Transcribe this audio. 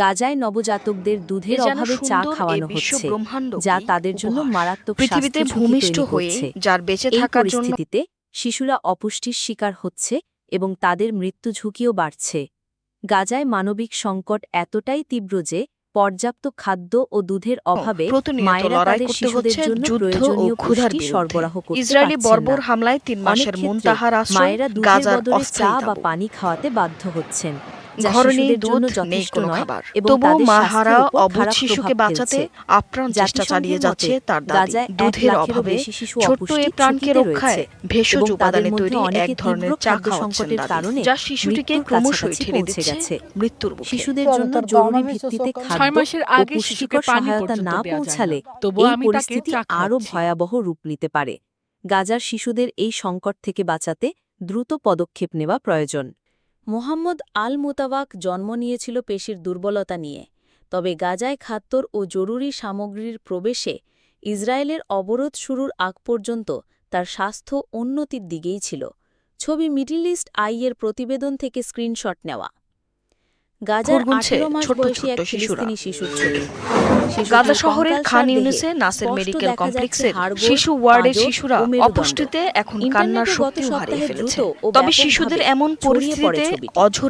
গাজায় নবজাতকদের দুধের অভাবে চা খাওয়ানো হচ্ছে যা তাদের জন্য মারাত্মক পৃথিবীতে ভূমিষ্ঠ তৈরি হয়ে যার বেঁচে থাকার পরিস্থিতিতে শিশুরা অপুষ্টির শিকার হচ্ছে এবং তাদের মৃত্যু ঝুঁকিও বাড়ছে। গাজায় মানবিক সংকট এতটাই তীব্র যে পর্যাপ্ত খাদ্য ও দুধের অভাবে মায়েরা তাদের শিশুদের জন্য প্রয়োজনীয় পুষ্টি সরবরাহ করতে ইসরায়েলি বর্বর হামলায় তিন মাসের মুনতাহার মায়েরা দুধের বদলে চা বা পানি খাওয়াতে বাধ্য হচ্ছেন। যা ঘরে শিশুদের জন্য দুধ নেই কোনো খাবার। তবুও মাহারা অবুধ শিশুকে বাঁচাতে আপ্রাণ চেষ্টা চালিয়ে যাচ্ছে তার এক দুধের অভাবে শিশু ছোট্ট এই প্রাণকে রক্ষায় ভেষজ উপাদানে তৈরি এক ধরনের চা খাওয়াচ্ছেন দাদি যা শিশুটিকে ক্রমশই ঠেলে দিচ্ছে। গেছে। মৃত্যুর মুখে শিশুদের জন্য জরুরি ভিত্তিতে খাদ্য ছয় মাসের ও আগে শিশুকে পুষ্টিকর সহায়তা না। পৌঁছালে তবুও এই পরিস্থিতি আরও ভয়াবহ রূপ নিতে পারে। গাজার শিশুদের এই সংকট থেকে বাঁচাতে দ্রুত পদক্ষেপ নেওয়া প্রয়োজন। মোহাম্মদ আল মোতাবাক জন্ম নিয়েছিল পেশির দুর্বলতা নিয়ে, তবে গাজায় খাদ্যর ও জরুরি সামগ্রীর প্রবেশে ইসরায়েলের অবরোধ শুরুর আগ পর্যন্ত তার স্বাস্থ্য উন্নতির দিকেই ছিল। ছবি মিডিল ইস্ট আইয়ের প্রতিবেদন থেকে স্ক্রিনশট নেওয়া। গাজার আঠেরো মাস বয়সী এক শিশুরা। ফিলিস্তিনি শিশুর। ছবি। গাজা শহরের খান ইউনিসে নাসের মেডিকেল কমপ্লেক্সের শিশু ওয়ার্ডের শিশুরা অপুষ্টিতে এখন কান্নার শক্তিও হারিয়ে ফেলেছে। তবে শিশুদের এমন পরিস্থিতিতে অঝোর